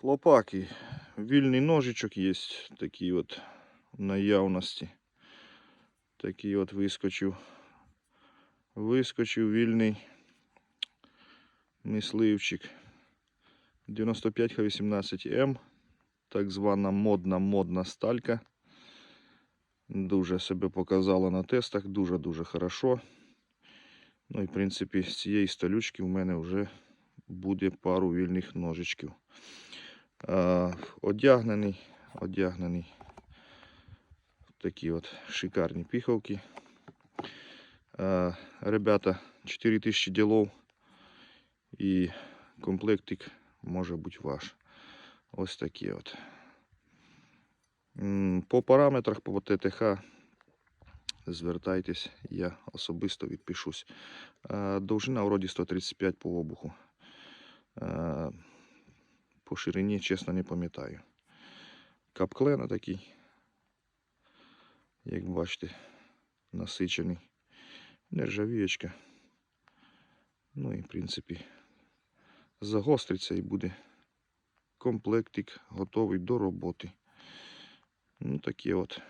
Хлопаки, вільний ножичок є такий от наявності. Такий от вискочив. Вискочив вільний мисливчик. 95Х18М. Так звана модна модна сталька. Дуже себе показала на тестах, дуже-дуже хорошо. Ну і в принципі з цієї сталючки в мене вже буде пару вільних ножичків. Одягнений, одягнений в такі от шикарні піховки. Ребята, 4000 ділов і комплектик може бути ваш. Ось такі от. По параметрах, по ТТХ звертайтесь, я особисто відпишусь. Довжина вроді 135 по обуху. По ширині, чесно, не пам'ятаю. Капклена такий, як бачите, насичений. Нержавіючка. Ну і в принципі загостриться і буде комплектик готовий до роботи. Ну такі от